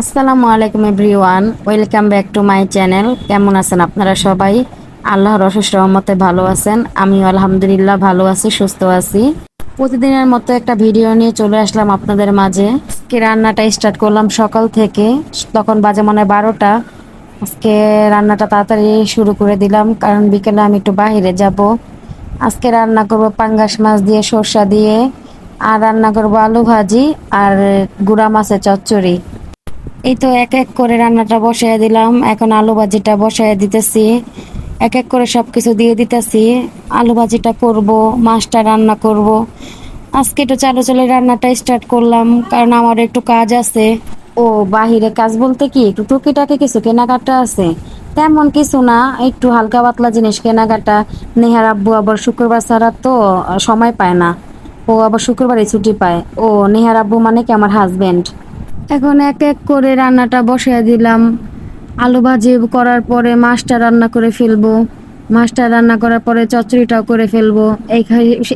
আসসালামু আলাইকুম everyone, welcome back to my channel. কেমন আছেন আপনারা সবাই? আল্লাহর অশেষ রহমতে ভালো আছেন। আমি আলহামদুলিল্লাহ ভালো আছি, সুস্থ আছি। প্রতিদিনের মতো একটা ভিডিও নিয়ে চলে আসলাম আপনাদের মাঝে। আজকে রান্নাটা স্টার্ট করলাম সকাল থেকে। তখন বাজে মনে বারোটা। আজকে রান্নাটা তাড়াতাড়ি শুরু করে দিলাম, কারণ বিকেলে আমি একটু বাইরে যাব। আজকে রান্না করব পাঙ্গাস মাছ দিয়ে, সর্ষা দিয়ে। আর রান্না করব আলু ভাজি আর গুড়া মাছের চচ্চড়ি। এই তো এক এক করে রান্নাটা বসায় দিলাম। এখন আলু ভাজিটা বসায় দিতেছি। এক এক করে সব কিছু দিয়ে দিতেছি। আলু ভাজিটা করব, মাছটা রান্না করব। আজকে একটু চালু চালু রান্নাটা স্টার্ট করলাম, কারণ আমার একটু কাজ আছে। ও, বাহিরে কাজ বলতে কি, একটু টুকিটাকি কিছু কেনাকাটা আছে? তেমন কিছু না, একটু হালকা পাতলা জিনিস কেনাকাটা। নেহার আব্বু আবার শুক্রবার ছাড়া তো সময় পায় না। ও আবার শুক্রবারে ছুটি পায়। ও, নেহার আব্বু মানে কি আমার হাজবেন্ড এখন এক এক করে রান্নাটা বসিয়ে দিলাম। আলু ভাজি করার পরে মাছটা রান্না করে ফেলব। মাছটা রান্না করার পরে চচ্চড়িটাও করে ফেলব। এই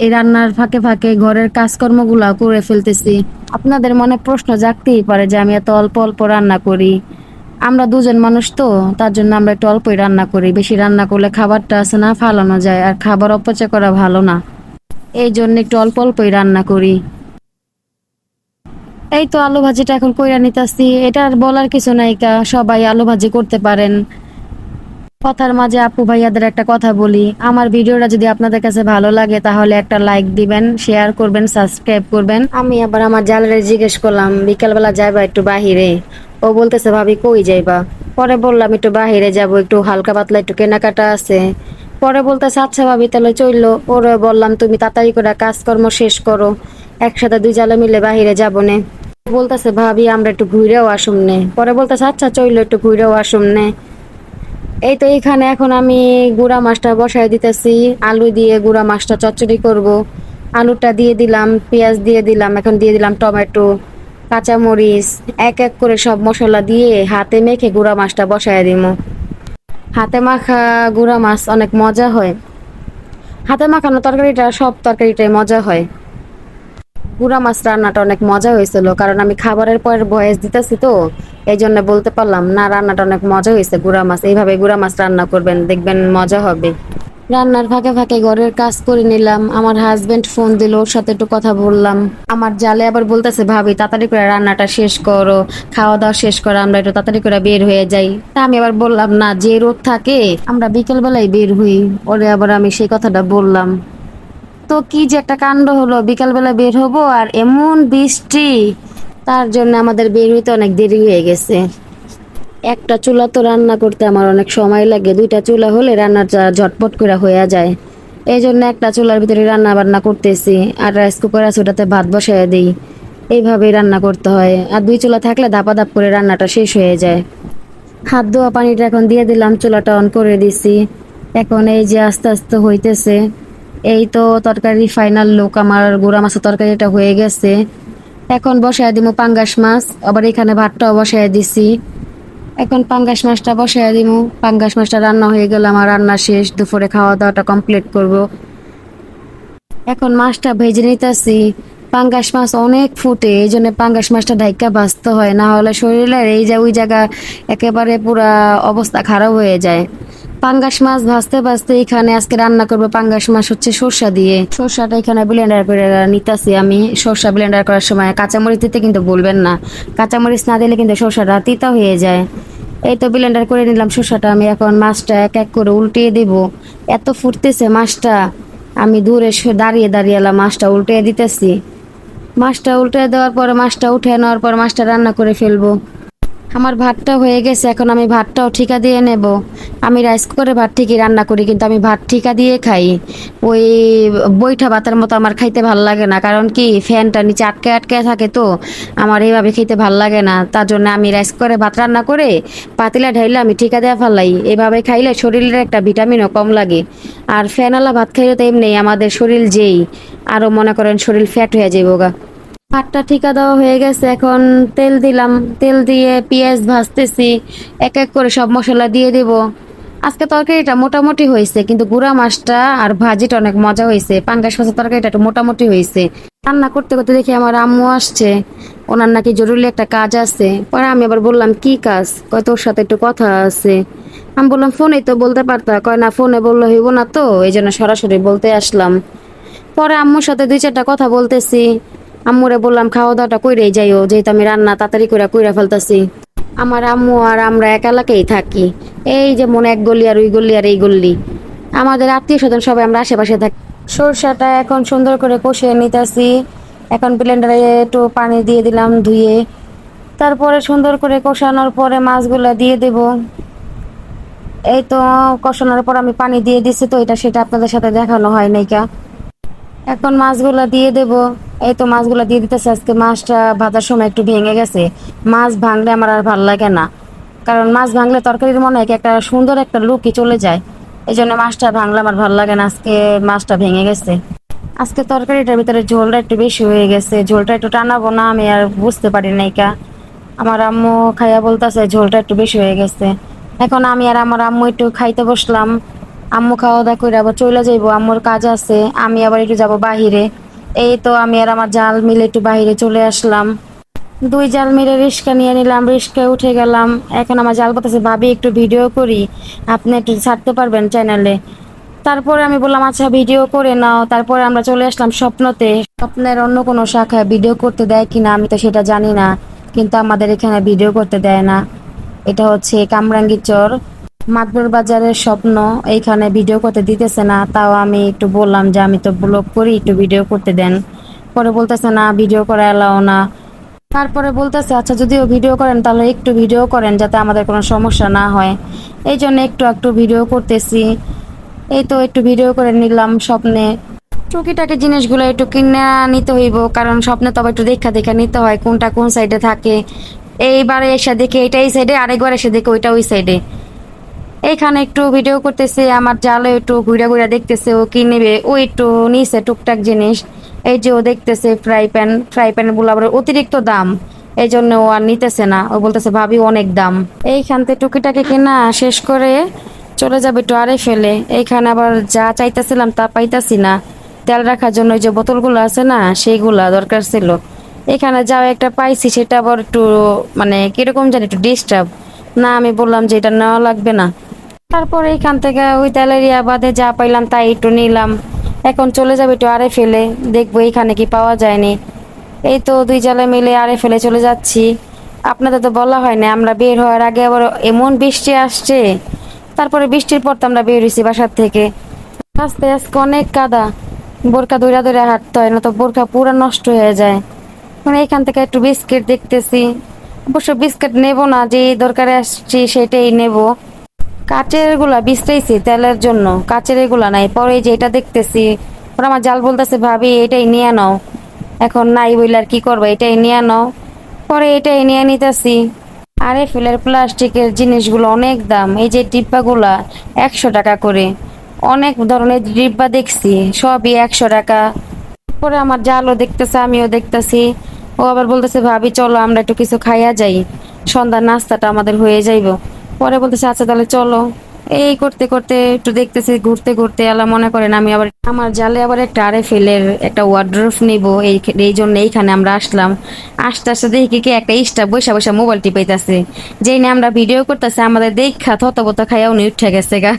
এই রান্নার ফাঁকে ফাঁকে ঘরের কাজকর্মগুলা করে ফেলতেছি। আপনাদের মনে প্রশ্ন জাগতেই পারে যে আমি এত অল্প অল্প রান্না করি। আমরা দুজন মানুষ তো, তার জন্য আমরা একটু অল্পই রান্না করি। বেশি রান্না করলে খাবারটা আছে না, ফালানো যায়। আর খাবার অপচয় করা ভালো না। এই জন্য একটু অল্প অল্পই রান্না করি। এই তো আলু ভাজিটা এখন কইরা নিতেছি, এটা আর বলার কিছু নাই কা, সবাই আলু ভাজি করতে পারেন। কথার মাঝে আপু ভাইয়াদের একটা কথা বলি, আমার ভিডিওটা যদি আপনাদের কাছে ভালো লাগে তাহলে একটা লাইক দিবেন, শেয়ার করবেন, সাবস্ক্রাইব করবেন। আমি আবার আমার জালের জিজ্ঞেস করলাম, বিকালবেলা যাইবা একটু বাহিরে? ও বলতেছে, ভাবি, কই যাইবা? পরে বললাম, একটু বাহিরে যাব, একটু হালকা পাতলা একটু কেনাকাটা আছে। পরে বলতেছে আচ্ছা ভাবি, তাহলে চলল ওরে বললাম, তুমি তাড়াতাড়ি করে কাজকর্ম শেষ করো, একসাথে দুই জালে মিলে বাহিরে যাব নে। বলতেছে, ভাবি, আমরা একটু ঘুরেও আসুম নে। পরে বলতেছে আচ্ছা চইল একটু ঘুরেও আসুম নে। এই তো এখানে এখন আমি গুড়া মাছটা বসাই দিতেছি। আলু দিয়ে গুড়া মাছটা চচ্চড়ি করব। আলুটা দিয়ে দিলাম, পেঁয়াজ দিয়ে দিলাম, এখন দিয়ে দিলাম টমেটো, কাঁচামরিচ। এক এক করে সব মশলা দিয়ে হাতে মেখে গুড়া মাছটা বসাই দিব হাতে মাখা গুড়া মাছ অনেক মজা হয়। হাতে মাখানো তরকারিটা সব তরকারিটাই মজা হয়। গুড়া মাছ রান্নাটা অনেক মজা হয়েছিল, কারণ আমি খাবারের পর ভয়েস দিতেছি তো এই জন্য বলতে পারলাম, না, রান্নাটা অনেক মজা হয়েছে গুড়া মাছ, এইভাবে গুড়া মাছ রান্না করবেন, দেখবেন মজা হবে। রান্নার ফাঁকে ফাঁকে ঘরের কাজ করে নিলাম, আমার হাজবেন্ড ফোন দিল, ওর সাথে একটু কথা বললাম। আমার জালে আবার বলতেছে, ভাবি, তাড়াতাড়ি করে রান্নাটা শেষ করো, খাওয়া দাওয়া শেষ করো, আমরা একটু তাড়াতাড়ি করে বের হয়ে যাই। তা আমি আবার বললাম, না, যে রোদ থাকে, আমরা বিকেল বেলায় বের হই। ওরে আবার আমি সেই কথাটা বললাম। তো কি যে একটা কাণ্ড হলো, বিকালবেলা বের হব আর এমন বৃষ্টি। তার জন্য আমাদের বের হইতে অনেক দেরি হয়ে গেছে। একটা চুলা তো রান্না করতে আমার অনেক সময় লাগে, দুইটা চুলা হলে রান্নাটা ঝটপট করে হয়ে যায়। এই জন্য একটা চুলার ভিতরে রান্না বান্না করতেছি, আর রাইস কুকার আছে ওটাতে ভাত বসায় দিই। এইভাবেই রান্না করতে হয়, আর দুই চুলা থাকলে ধাপা ধাপ করে রান্নাটা শেষ হয়ে যায়। হাত ধোয়া পানিটা এখন দিয়ে দিলাম, চুলাটা অন করে দিছি। এখন এই যে আস্তে আস্তে হইতেছে এই তো তরকারি ফাইনাল লোক আমার গুড়া মাছের তরকারিটা হয়ে গেছে। এখন বসায় দিব পাঙ্গাস মাছ, আবার এখানে ভাতটাও বসায় দিছি। এখন পাঙ্গাস মাছটা বসায় দিব পাঙ্গাস মাছটা রান্না হয়ে গেল, আমার রান্না শেষ, দুপুরে খাওয়া দাওয়াটা কমপ্লিট করব। এখন মাছটা ভেজে নিতেছি। পাঙ্গাস মাছ অনেক ফুটে, এই জন্য পাঙ্গাস মাছটা ঢাইকা বাঁচতে হয়, না হলে শরীরের এই যে ওই জায়গা একেবারে পুরা অবস্থা খারাপ হয়ে যায়। পাঙ্গাস মাছ ভাজতে ভাজতে এখানে আজকে রান্না করব পাঙ্গাস মাছ হচ্ছে সর্ষা দিয়ে। সর্ষাটা এখানে ব্লেন্ডার করে নিতেছি আমি। সর্ষা ব্লেন্ডার করার সময় কাঁচামরিচ দিতে কিন্তু বলবেন না। কাঁচামরিচ না দিলে কিন্তু সর্ষাটা তিতা হয়ে যায়। এই তো ব্লেন্ডার করে নিলাম শসাটা আমি এখন মাছটা এক এক করে উল্টিয়ে দিব। এত ফুটতেছে মাছটা। আমি দূরে দাঁড়িয়ে দাঁড়িয়ে এলাম মাছটা উল্টিয়ে দিতেছি। মাছটা উল্টে দেওয়ার পরে মাছটা উঠে নেওয়ার পর মাছটা রান্না করে ফেলব। আমার ভাতটা হয়ে গেছে, এখন আমি ভাতটাও ঠিকা দিয়ে নেব। আমি রাইস কুকারে ভাত ঠিকই রান্না করি, কিন্তু আমি ভাত ঠিকা দিয়ে খাই। ওই বৈঠা ভাতের মতো আমার খাইতে ভালো লাগে না, কারণ কি ফ্যানটা নিচে আটকে আটকে থাকে তো, আমার এইভাবে খেতে ভালো লাগে না। তার জন্য আমি রাইস কুকারে ভাত রান্না করে পাতিলা ঢাইলে আমি ঠিকা দেওয়া ফেলাই। এভাবে খাইলে শরীরের একটা ভিটামিনও কম লাগে। আর ফ্যানওয়ালা ভাত খাইলে তো এমনি আমাদের শরীর যেই আরও মনে করেন শরীর ফ্যাট হয়ে যাইব গা ভাতটা ঠিকা দেওয়া হয়ে গেছে, এখন তেল দিলাম। তেল দিয়ে পেঁয়াজ ভাজতেছি, এক এক করে সব মশলা দিয়ে দেব। আজকে তরকারিটা মোটামুটি হয়েছে, কিন্তু গুড়া মাছটা আর ভাজিটা অনেক মজা হয়েছে। পাঙ্গাস মাছের তরকারিটা একটু মোটামুটি হয়েছে। রান্না করতে করতে দেখি আমার আম্মু আসছে। ওনার নাকি জরুরি একটা কাজ আছে। পরে আমি আবার বললাম, কি কাজ? কয়, তোর সাথে একটু কথা আছে। আমি বললাম, ফোনে তো বলতে পারতা। কয়, না, ফোনে বললে হইব না তো। এই জন্য সরাসরি বলতে আসলাম। পরে আম্মুর সাথে দুই চারটা কথা বলতেছি। আম্মুরে বললাম খাওয়া দাওয়াটা কইরেই যাইও, যেহেতু আমি রান্না তাড়াতাড়ি করে কইরা ফেলতাছি। আমার আম্মু আর আমরা এক এলাকায় থাকি। এই যেমন এক গলি আর ওই গলি আর এই গল্লি আমাদের আত্মীয় স্বজন সবাই আমরা আশেপাশে থাকি। সরষাটা এখন সুন্দর করে কষিয়ে নিতেছি। এখন ব্লেন্ডারে একটু পানি দিয়ে দিলাম ধুয়ে। তারপরে সুন্দর করে কষানোর পরে মাছগুলো দিয়ে দেব। এই তো কষানোর পর আমি পানি দিয়ে দিছি তো, এটা সেটা আপনাদের সাথে দেখানো হয় নাইকা এখন মাছগুলো দিয়ে দেব। এই তো মাছগুলো দিয়ে দিতেছে। আজকে মাছটা ভাজার সময় একটু ভেঙে গেছে। মাছ ভাঙলে আমার আর ভালো লাগে না। কারণ মাছ ভাঙলে তরকারির মনে হয় একটা সুন্দর একটা লুকই চলে যায়। এই জন্য মাছটা ভাঙলে আমার ভালো লাগে না। আজকে মাছটা ভেঙে গেছে। আজকে তরকারিটার ভিতরে ঝোলটা একটু বেশি হয়ে গেছে। ঝোলটা একটু টানাবো না, আমি আর বুঝতে পারি নাই কা আমার আম্মু খাইয়া বলতেছে ঝোলটা একটু বেশি হয়ে গেছে। এখন আমি আর আমার আম্মু একটু খাইতে বসলাম। আম্মু খাওয়া দাওয়া করে আবার চলে যাইবো। আম্মুর কাজ আছে। আমি আবার একটু যাব বাহিরে। এই তো আমি আর আমার জাল মিলে একটু বাইরে চলে আসলাম। দুই জাল মিলে রিক্সা নিয়ে নিলাম রিক্সায় উঠে গেলাম। এখন আমার জাল বলতেছে, ভাবি, একটু ভিডিও করি। আপনি একটু ছাড়তে পারবেন চ্যানেলে তারপরে আমি বললাম আচ্ছা ভিডিও করে নাও। তারপরে আমরা চলে আসলাম স্বপ্নতে। স্বপ্নের অন্য কোনো শাখায় ভিডিও করতে দেয় কিনা আমি তো সেটা জানি না, কিন্তু আমাদের এখানে ভিডিও করতে দেয় না। এটা হচ্ছে কামরাঙ্গি চর। মাদবর বাজারের স্বপ্ন এইখানে ভিডিও করতে দিতেছে না, তাও আমি একটু বললাম যে আমি তো ব্লগ করি, একটু ভিডিও করতে দেন। পরে বলতেছে, না ভিডিও করা এলাও না। তারপরে বলতেছে আচ্ছা যদিও ভিডিও করেন, তাহলে একটু ভিডিও করেন যাতে আমাদের কোনো সমস্যা না হয়। এই জন্য একটু একটু ভিডিও করতেছি। এই তো একটু ভিডিও করে নিলাম স্বপ্নে। টুকিটাকি জিনিসগুলো একটু কিনে নিতে হইব, কারণ স্বপ্নে তবে একটু দেখা দেখা নিতে হয় কোনটা কোন সাইডে থাকে। এইবারে এসে দেখে এটা এই সাইডে আরেকবার এসে দেখে, ওইটা ওই সাইডে এইখানে একটু ভিডিও করতেছে, আমার জালে একটু ঘুরে ঘুরে দেখতেছে ও কি নেবে। ও একটু নিছে টুকটাক জিনিস, এই যে ও দেখতেছে ফ্রাই প্যান ফ্রাই প্যানগুলো আবার অতিরিক্ত দাম এই জন্য ও আর নিতেছে না। ও বলতেছে, ভাবি, অনেক দাম। এইখান থেকে টুকিটাকি কেনা শেষ করে চলে যাবে একটু আরে ফেলে। এইখানে আবার যা চাইতেছিলাম তা পাইতাছি না। তেল রাখার জন্য যে বোতলগুলো আছে না, সেইগুলা দরকার ছিল। এখানে যাও একটা পাইছি, সেটা আবার একটু মানে কীরকম জানি একটু ডিস্টার্ব না, আমি বললাম যে এটা নেওয়া লাগবে না। তারপর এইখান থেকে ওই তেলেরিয়া বাদে যা পাইলাম তাই একটু নিলাম। এখন চলে যাবে একটু আরে ফেলে দেখব এইখানে কি পাওয়া যায়নি। এই তো দুই জালে মিলে আরে ফেলে চলে যাচ্ছি। আপনাদের তো বলা হয় না, আমরা বের হওয়ার আগে আবার এমন বৃষ্টি আসছে। তারপরে বৃষ্টির পর তো আমরা বের হয়েছি বাসার থেকে। আস্তে আস্তে অনেক কাদা। বোরকা দৌড়া দৌড়া হাঁটতে হয় না তো বোরকা পুরো নষ্ট হয়ে যায়। মানে এখান থেকে একটু বিস্কিট দেখতেছি। অবশ্য বিস্কিট নেব না যে দরকারে আসছি সেটাই নেব। কাচেরগুলা বিছতেছি তেলের জন্য। কাচের এগুলা নাই। পরে এই যে এটা দেখতেছি, পরে আমার জাল বলতেছে, ভাবি, এটাই নিয়ে নাও। এখন নাই বইলে আর কি করব? এটাই নিয়ে নাও। পরে এটাই নিয়ে নিতেছি। আর আরে ফিলের প্লাস্টিকের জিনিসগুলো অনেক দাম। এই যে ডিব্বাগুলা, একশো টাকা করে। অনেক ধরনের ডিব্বা দেখছি, সবই একশো টাকা। পরে আমার জালও দেখতেছে, আমিও দেখতেছি। ও আবার বলতেছে, ভাবি, চলো, আমরা একটু কিছু খাইয়া যাই। সন্ধ্যার নাস্তাটা আমাদের হয়ে যাইব। পরে বলতেছে আচ্ছা তাহলে চলো। এই করতে করতে একটু দেখতেছি, ঘুরতে ঘুরতে আল্লাহ মনে করেন আমি আবার আমার জালে আবার একটা আরে ফেলের একটা ওয়ার্ড্রোফ নিব। এই এই জন্য এইখানে আমরা আসলাম। আস্তে আস্তে দেখি কি একটা স্টাফ বসে বসে মোবাইল টিপাইতেছে। যেই নিয়ে আমরা ভিডিও করতেছি, আমাদের দেখা থতবত খাইয়া উনি উঠে গেছে গা।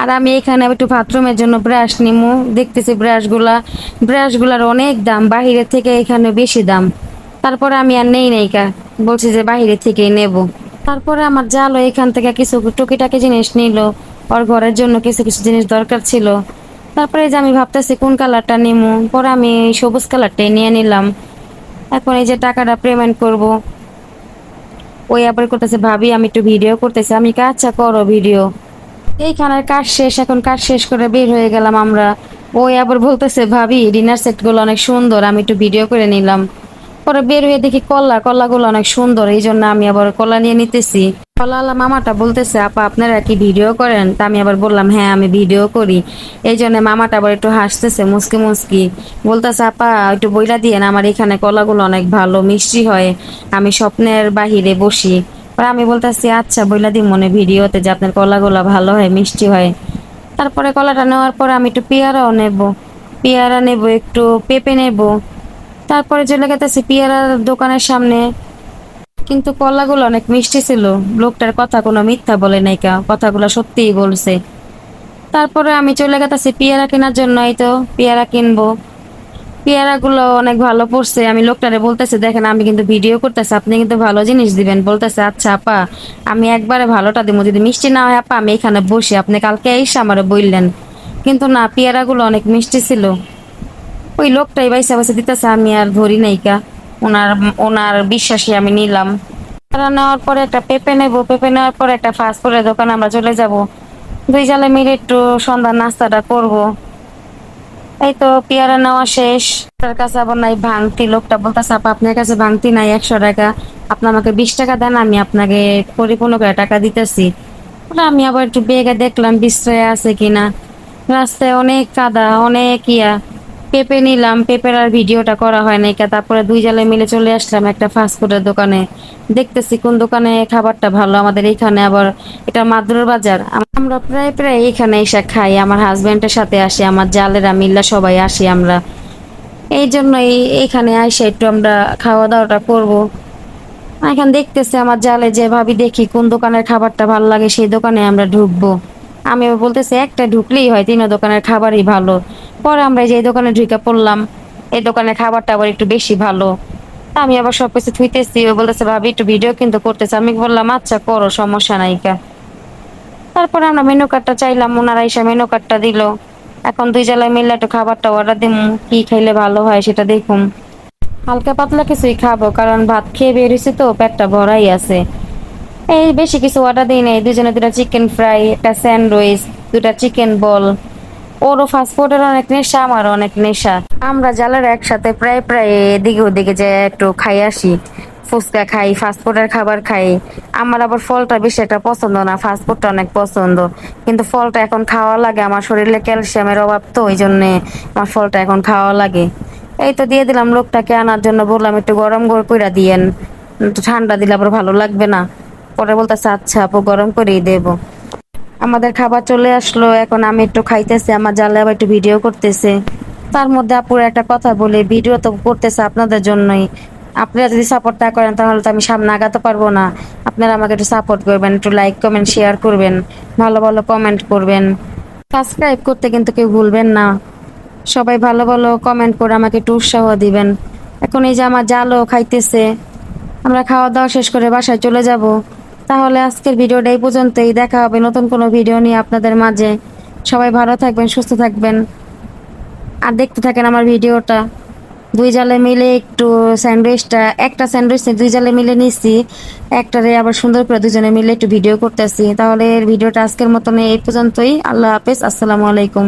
আর আমি এখানে একটু বাথরুমের জন্য ব্রাশ নিমু। দেখতেছি ব্রাশগুলা ব্রাশগুলার অনেক দাম, বাহিরের থেকে এখানে বেশি দাম। তারপরে আমি আর নেই নেই কা বলছি যে বাহিরে থেকেই নেব। তারপরে আমার জালো এখান থেকে কিছু টুকিটাকি জিনিস নিল। ওর ঘরের জন্য কিছু কিছু জিনিস দরকার ছিল। তারপরে যে আমি ভাবতেছি কোন কালারটা নিমু, পরে আমি সবুজ কালারটাই নিয়ে নিলাম। এখন এই যে টাকাটা পেমেন্ট করব। ওই আবার করতেছে, ভাবি, আমি একটু ভিডিও করতেছি। আমি আচ্ছা করো ভিডিও এইখানের কাজ শেষ, এখন কাজ শেষ করে বের হয়ে গেলাম আমরা। ওই আবার বলতেছে, ভাবি ডিনার সেটগুলো অনেক সুন্দর, আমি একটু ভিডিও করে নিলাম। পরে বের হয়ে দেখি কলা, কলাগুলো অনেক সুন্দর, এই জন্য আমি আবার কলা নিয়ে নিতেছি। কলাওয়ালা মামাটা বলতেছে, আপা, আপনারা কি ভিডিও করেন? তা আমি আবার বললাম হ্যাঁ আমি ভিডিও করি। এই জন্য মামাটা আবার একটু হাসতেছে, মুসকি মুসকি। বলতেছে, আপা, একটু বইলা দিয়েন, আমার এখানে কলাগুলো অনেক ভালো, মিষ্টি হয়, আমি স্বপ্নের বাহিরে বসি। পরে আমি বলতেছি আচ্ছা বইলা দিই মনে ভিডিওতে যে আপনার কলাগুলো ভালো হয়, মিষ্টি হয়। তারপরে কলাটা নেওয়ার পর আমি একটু পেয়ারাও নেব, পেয়ারা নেব, একটু পেঁপে নেব। তারপরে চলে গেতেছি পিয়ারার দোকানের সামনে। কিন্তু কলাগুলো অনেক মিষ্টি ছিল। লোকটার কথা কোনো মিথ্যা বলে নাই কা, কথাগুলো সত্যিই বলছে। তারপরে আমি চলে গেতেছি পেয়ারা কেনার জন্য তো পেয়ারা কিনবো। পেয়ারাগুলো অনেক ভালো পড়ছে। আমি লোকটারে বলতেছি, দেখেন, আমি কিন্তু ভিডিও করতেছি, আপনি কিন্তু ভালো জিনিস দিবেন। বলতেছে আচ্ছা আপা, আমি একবারে ভালোটা দিব যদি মিষ্টি না হয়, আপা, আমি এখানে বসি। আপনি কালকে এসে আমারে বললেন কিন্তু না, পেয়ারাগুলো অনেক মিষ্টি ছিল। ওই লোকটাই বাইসা বাইসা দিতেছে, আমি আর ধরি নাইকা ওনার ওনার বিশ্বাসী আমি নিলাম। পেয়ারা নেওয়ার পরে একটা পেঁপে নেব, পেঁপে নেওয়ার পরে একটা ফাস্ট ফুডের দোকানে, আমরা চলে যাব। দুই জালে মিলে একটু সন্ধ্যার নাস্তাটা করব। এই তো পেয়ারা নেওয়া শেষ। তার কাছে আবার নাই ভাঙতি, লোকটা বলতেছে, আপা, আপনার কাছে ভাঙতি নাই একশো টাকা। আপনি আমাকে বিশ টাকা দেন, আমি আপনাকে পরিপূর্ণ করে টাকা দিতেছি। ওটা আমি আবার একটু বেগে দেখলাম বিশ্রয় আছে কিনা। রাস্তায় অনেক কাদা, অনেক ইয়া। পেঁপে নিলাম, পেঁপের আর ভিডিওটা করা হয় নাই তারপরে দুই জালে মিলে চলে আসলাম একটা ফাস্টফুডের দোকানে। দেখতেছি কোন দোকানে খাবারটা ভালো, আমাদের এইখানে আবার এটা মাদুর বাজার। আমরা প্রায় প্রায় এখানে এসে খাই, আমার হাজব্যান্ডের সাথে আসি, আমার জালেরা মিল্লা সবাই আসি আমরা। এই জন্য এইখানে আইসে একটু আমরা খাওয়া দাওয়াটা করব। এখন দেখতেছি আমার জালে যে ভাবি দেখি কোন দোকানের খাবারটা ভালো লাগে, সেই দোকানে আমরা ঢুকবো। আমি বলতেছি একটা ঢুকলেই হয়, তিনও দোকানের খাবারই ভালো। পরে আমরা যে দোকানে ঢুকে পড়লাম এই দোকানের খাবারটা আবার একটু বেশি ভালো। আমি আবার সবকিছু থুইতেছি, ও বলতেছে, ভাবি, একটু ভিডিও কিন্তু করতেছে। আমি বললাম আচ্ছা করো, সমস্যা নাই কা। তারপরে আমরা মেনু কার্ডটা চাইলাম, ওনারা এসে মেনু কার্ডটা দিল। এখন দুই জেলায় মিললে একটু খাবারটা অর্ডার দিম, কি খাইলে ভালো হয় সেটা দেখুন। হালকা পাতলা কিছুই খাব, কারণ ভাত খেয়ে বেরিয়েছি তো, পেটটা ভরাই আছে। এই বেশি কিছু অর্ডার দিই নাই দুজনে দুটা চিকেন ফ্রাই একটা স্যান্ডউইচ দুটা চিকেন বল ওরও ফাস্টফুডের অনেক নেশা আমার অনেক নেশা। আমরা জালার একসাথে প্রায় প্রায় এদিকে ওদিকে যে একটু খাই আসি। ফুচকা খাই ফাস্টফুডের খাবার খাই। আমার আবার ফলটা বেশি একটা পছন্দ না ফাস্টফুডটা অনেক পছন্দ। কিন্তু ফলটা এখন খাওয়া লাগে, আমার শরীরে ক্যালসিয়ামের অভাব তো, ওই জন্যে আমার ফলটা এখন খাওয়া লাগে। এই তো দিয়ে দিলাম লোকটাকে, আনার জন্য বললাম একটু গরম গরম করে দিয়েন। ঠান্ডা দিলে আবার ভালো লাগবে না। পরে বলতেছে আচ্ছা আপু, গরম করেই দেবো। আমাদের খাবার চলে আসলো, এখন আমি একটু খাইতেছি, আমার জালে আবার একটু ভিডিও করতেছে। তার মধ্যে আপুর একটা কথা বলে ভিডিও তো করতেছে আপনাদের জন্যই। আপনারা যদি সাপোর্ট না করেন, তাহলে তো আমি সামনে আগাতে পারব না। আপনারা আমাকে একটু সাপোর্ট করবেন, একটু লাইক কমেন্ট শেয়ার করবেন, ভালো ভালো কমেন্ট করবেন। সাবস্ক্রাইব করতে কিন্তু কেউ ভুলবেন না। সবাই ভালো ভালো কমেন্ট করে আমাকে একটু উৎসাহ দিবেন। এখন এই যে আমার জালও খাইতেছে, আমরা খাওয়া দাওয়া শেষ করে বাসায় চলে যাব। তাহলে আজকের ভিডিওটা এই পর্যন্তই। দেখা হবে নতুন কোনো ভিডিও নিয়ে আপনাদের মাঝে। সবাই ভালো থাকবেন, সুস্থ থাকবেন। আর দেখতে থাকেন আমার ভিডিওটা। দুই জালে মিলে একটু স্যান্ডউইচটা, একটা স্যান্ডউইচ দুই জালে মিলে নিচ্ছি একটারে আবার সুন্দর করে দুজনে মিলে একটু ভিডিও করতেছি। তাহলে ভিডিওটা আজকের মতন এই পর্যন্তই। আল্লাহ হাফেজ, আসসালামু আলাইকুম।